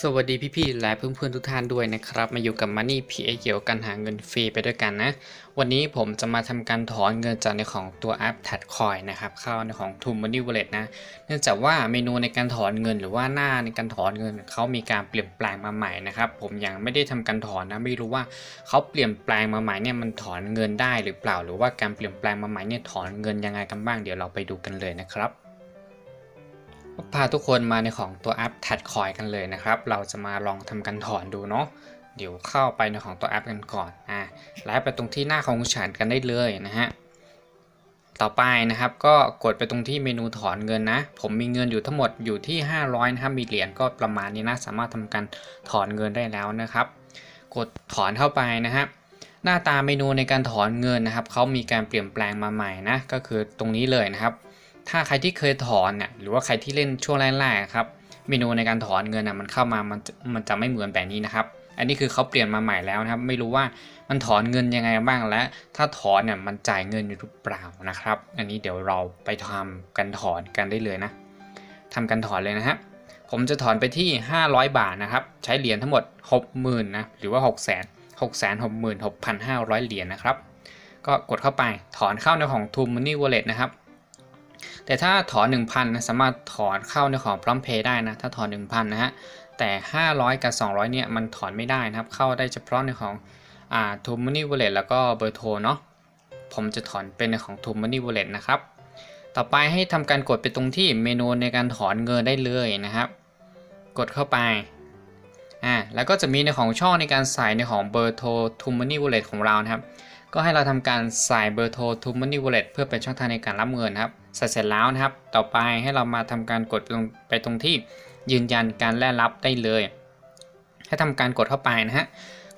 สวัสดีพี่ๆและเพื่อนๆทุกท่านด้วยนะครับ มาอยู่กับ Money PA เกี่ยวกับการหาเงินฟรีไปด้วยกันนะ วันนี้ผมจะมาทำการถอนเงินจากในของตัวแอป t a d c o i n นะครับ เข้าในของ t o Money Wallet นะ เนื่องจากว่าเมนูในการถอนเงินหรือว่าหน้าในการถอนเงินเขามีการเปลี่ยนแปลงมาใหม่นะครับ ผมยังไม่ได้ทำการถอนนะไม่รู้ว่าเขาเปลี่ยนแปลงมาใหม่เนี่ยมันถอนเงินได้หรือเปล่า หรือว่าการเปลี่ยนแปลงมาใหม่เนี่ยถอนเงินยังไงกันบ้างเดี๋ยวเราไปดูกันเลยนะครับ พาทุกคนมาในของตัวแอป t a d c o i n กันเลยนะครับ เราจะมาลองทำการถอนดูเนาะเดี๋ยวเข้าไปในของตัวแอปกันก่อนอ่าแล้วไปตรงที่หน้าของฉันกันได้เลยนะฮะต่อไปนะครับก็กดไปตรงที่เมนูถอนเงินนะ ผมมีเงินอยู่ทั้งหมดอยู่ที่ 500นะครับมีเหรียญก็ประมาณนี้นะ สามารถทำการถอนเงินได้แล้วนะครับ กดถอนเข้าไปนะฮะหน้าตาเมนูในการถอนเงินนะครับเขามีการเปลี่ยนแปลงมาใหม่นะก็คือตรงนี้เลยนะครับ ถ้าใครที่เคยถอนเนี่ยหรือว่าใครที่เล่นช่วงแรกๆครับเมนูในการถอนเงินนะมันเข้ามามันมันจะไม่เหมือนแบบนี้นะครับอันนี้คือเขาเปลี่ยนมาใหม่แล้วนะครับ ไม่รู้ว่ามันถอนเงินยังไงบ้างและ ถ้าถอนเนี่ยมันจ่ายเงินอยู่หรือเปล่านะครับ อันนี้เดี๋ยวเราไปทำกันถอนกันได้เลยนะทำกันถอนเลยนะฮะผมจะถอนไปที่ 500 บาทนะครับ ใช้เหรียญทั้งหมด 60,000นะหรือว่า 6 0 0 0 0 6 6 6 6,500 เหรียญนะครับ ก็กดเข้าไปถอนเข้าในของ t o Money Wallet นะครับ แต่ถ้าถอน 1,000นะสามารถถอนเข้าในของ Prompt Pay ได้นะถ้าถอน 1,000 นะฮะแต่ 500 กับ 200 เนี่ยมันถอนไม่ได้นะครับ เข้าได้เฉพาะในของอ่า t o Money Wallet แล้วก็เบอร์โทรเนาะผมจะถอนเป็นในของ t o Money Wallet นะครับต่อไปให้ทำการกดไปตรงที่เมนูในการถอนเงินได้เลยนะครับ กดเข้าไปอ่าแล้วก็จะมีในของช่องในการใส่ในของเบอร์โทร t o Money Wallet ของเรานะครับ ก็ให้เราทำการใส่เบอร์โทร t o Money Wallet เพื่อเป็นช่องทางในการรับเงินนะครับใส่เสร็จแล้วนะครับ ต่อไปให้เรามาทำการกดไปตรงไปตรงที่ยืนยันการแลกรับได้เลย ให้ทำการกดเข้าไปนะฮะ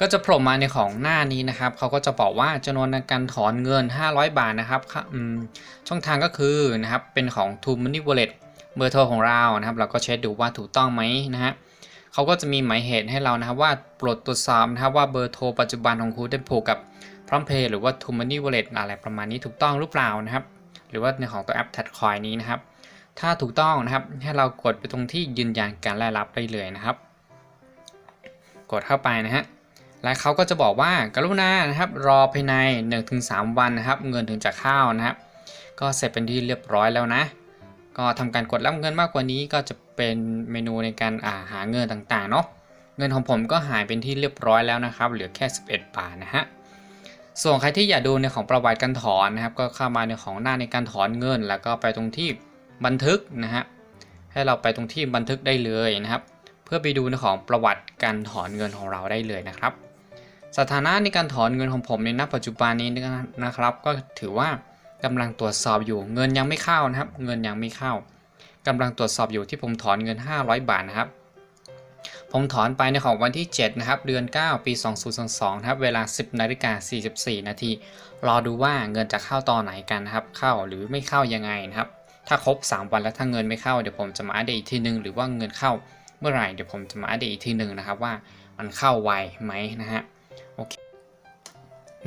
ก็จะโผล่มาในของหน้านี้นะครับ เขาก็จะบอกว่าจำนวนการถอนเงิน 500 บาทนะครับช่องทางก็คือนะครับ เป็นของ t o Money Wallet เบอร์โทรของเรานะครับ เราก็เช็คดูว่าถูกต้องไหมนะฮะเขาก็จะมีหมายเหตุให้เรานะครับว่าโปรดตรวจสอบนะครับว่าเบอร์โทรปัจจุบันของคุณได้ผูกกับ พร้อมเพย์หรือว่า t o Money Wallet อะไรประมาณนี้ถูกต้องหรือเปล่านะครับ หรือว่าในของตัวแอป t a d c o i n นี้นะครับ ถ้าถูกต้องนะครับให้เรากดไปตรงที่ยืนยันการแลกรับได้เลยนะครับ กดเข้าไปนะฮะและเขาก็จะบอกว่ากรุณานะครับ รอภายใน 1-3 วันนะครับ เงินถึงจะเข้านะครับ ก็เสร็จเป็นที่เรียบร้อยแล้วนะ ก็ทำการกดรับเงินมากกว่านี้ก็จะเป็นเมนูในการอ่าหาเงินต่างๆเนาะเงินของผมก็หายเป็นที่เรียบร้อยแล้วนะครับ เหลือแค่ 11 บาทนะฮะ ส่วนใครที่อยากดูในของประวัติการถอนนะครับ ก็เข้ามาในของหน้าในการถอนเงิน แล้วก็ไปตรงที่บันทึกนะฮะให้เราไปตรงที่บันทึกได้เลยนะครับ เพื่อไปดูในของประวัติการถอนเงินของเราได้เลยนะครับ สถานะในการถอนเงินของผมในณปัจจุบันนี้นะครับ ก็ถือว่ากำลังตรวจสอบอยู่เงินยังไม่เข้านะครับ เงินยังไม่เข้ากำลังตรวจสอบอยู่ที่ผมถอนเงิน 500 บาทนะครับ ผมถอนไปในของวันที่ 7 นะครับ เดือน 9 ปี 2022นะครับ เวลา 10นาฬิกา44 นาที รอดูว่าเงินจะเข้าตอนไหนกันนะครับ เข้าหรือไม่เข้ายังไงนะครับ ถ้าครบ 3 วันแล้วถ้าเงินไม่เข้าเดี๋ยวผมจะมาอัปเดตอีกทีนึง หรือว่าเงินเข้าเมื่อไหร่เดี๋ยวผมจะมาอัปเดตอีกทีนึงนะครับว่ามันเข้าไวไหมนะฮะ โอเค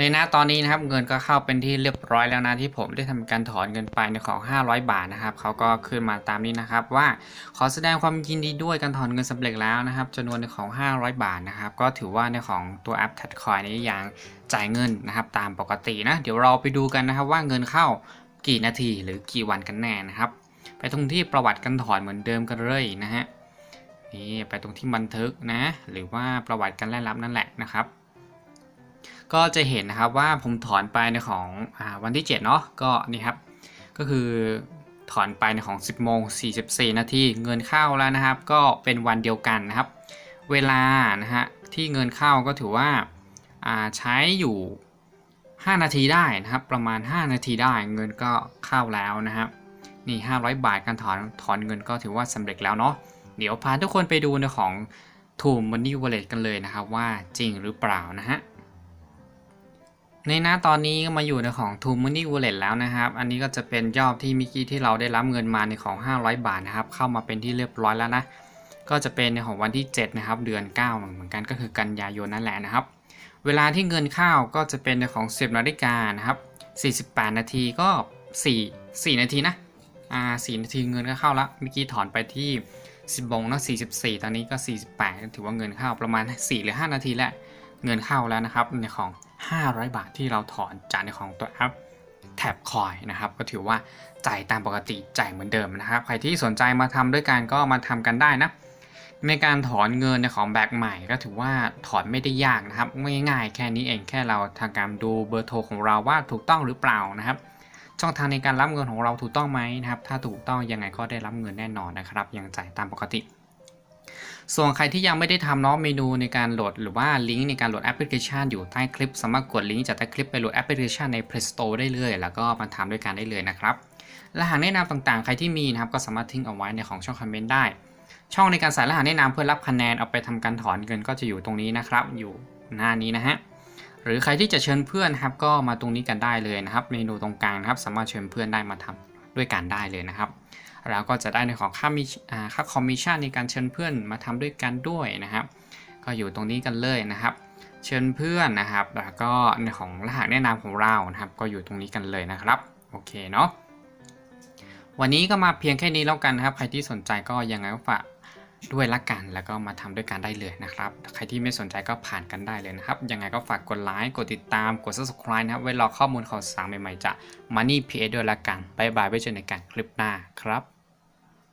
ในหน้าตอนนี้นะครับเงินก็เข้าเป็นที่เรียบร้อยแล้วนะที่ผมได้ทำการถอนเงินไปในของ 500 บาทนะครับเขาก็ขึ้นมาตามนี้นะครับ ว่าขอแสดงความยินดีด้วยการถอนเงินสำเร็จแล้วนะครับจำนวนในของ 500 บาทนะครับก็ถือว่าในของตัวแอป t a d c o i n นี้ยังจ่ายเงินนะครับตามปกตินะเดี๋ยวเราไปดูกันนะครับว่าเงินเข้ากี่นาทีหรือกี่วันกันแน่นะครับ ไปตรงที่ประวัติการถอนเหมือนเดิมกันเลยนะฮะนี่ไปตรงที่บันทึกนะ หรือว่าประวัติการแลกรับนั่นแหละนะครับ ก็จะเห็นนะครับว่าผมถอนไปในของอวันที่ 7 เนาะก็นี่ครับ ก็คือถอนไปในของ 10โมง44 นาทีเงินเข้าแล้วนะครับ ก็เป็นวันเดียวกันนะครับ เวลานะฮะที่เงินเข้าก็ถือว่าอ่าใช้อยู่ 5 นาทีได้นะครับ ประมาณ 5 นาทีได้เงินก็เข้าแล้วนะครับนี่ 500 บาทการถอนถอนเงินก็ถือว่าสำเร็จแล้วเนาะเดี๋ยวพาทุกคนไปดูในของ t o Money Wallet กันเลยนะครับว่าจริงหรือเปล่านะฮะ ในหน้าตอนนี้ก็มาอยู่ในของ t o Money Wallet แล้วนะครับ อันนี้ก็จะเป็นยอดที่มิกี้ที่เราได้รับเงินมาในของ 500 บาทนะครับ เข้ามาเป็นที่เรียบร้อยแล้วนะ ก็จะเป็นในของวันที่ 7 นะครับ เดือน 9 เหมือนกันก็คือกันยายนนั่นแหละนะครับ เวลาที่เงินเข้าก็จะเป็นในของ 10นาฬิกานะครับ 48 นาทีก็ 4 4 นาทีนะ อ่า 4 นาทีเงินก็เข้าแล้วเมื่อกี้ถอนไปที่ 10โมงนะ44 ตอนนี้ก็ 48 ถือว่าเงินเข้าประมาณ 4 หรือ 5 นาทีแหละเงินเข้าแล้วนะครับในของ 500 บาทที่เราถอนจากในของตัวแอปแท็บคอยนะครับก็ถือว่าจ่ายตามปกติจ่ายเหมือนเดิมนะครับ ใครที่สนใจมาทำด้วยกันก็มาทำกันได้นะในการถอนเงินในของแบกใหม่ก็ถือว่าถอนไม่ได้ยากนะครับง่ายๆแค่นี้เองแค่เราทางการดูเบอร์โทรของเราว่าถูกต้องหรือเปล่านะครับ ช่องทางในการรับเงินของเราถูกต้องไหมนะครับ ถ้าถูกต้องยังไงก็ได้รับเงินแน่นอนนะครับ ยังจ่ายตามปกติ ส่วนใครที่ยังไม่ได้ทำเนาะเมนูในการโหลดหรือว่าลิงก์ในการโหลดแอปพลิเคชันอยู่ใต้คลิป สามารถกดลิงก์จากใต้คลิปไปโหลดแอปพลิเคชันใน Play Store ได้เลย แล้วก็มาทำด้วยกันได้เลยนะครับรหัสแนะนำต่างๆ ใครที่มีนะครับก็สามารถทิ้งเอาไว้ในของช่องคอมเมนต์ได้ ช่องในการใส่รหัสแนะนำเพื่อรับคะแนนเอาไปทำการถอนเงินก็จะอยู่ตรงนี้นะครับ อยู่หน้านี้นะฮะหรือใครที่จะเชิญเพื่อนครับก็มาตรงนี้กันได้เลยนะครับ เมนูตรงกลางนะครับ สามารถเชิญเพื่อนได้มาทำด้วยกันได้เลยนะครับ เราก็จะได้ในของค่ามิค่าคอมมิชชั่นในการเชิญเพื่อนมาทำด้วยกันด้วยนะครับ ก็อยู่ตรงนี้กันเลยนะครับ เชิญเพื่อนนะครับ แล้วก็ในของรหัสแนะนำของเรานะครับ ก็อยู่ตรงนี้กันเลยนะครับ โอเคเนาะวันนี้ก็มาเพียงแค่นี้แล้วกันนะครับ ใครที่สนใจก็ยังไงก็ฝาก ด้วยละกัน แล้วก็มาทำด้วยกันได้เลยนะครับ ใครที่ไม่สนใจก็ผ่านกันได้เลยนะครับ ยังไงก็ฝากกดไลค์กดติดตามกด subscribe นะครับไว้รอข้อมูลข่าวสารใหม่ๆจาก Money PA ด้วยละกันบายบายไว้เจอในการคลิปหน้าครับ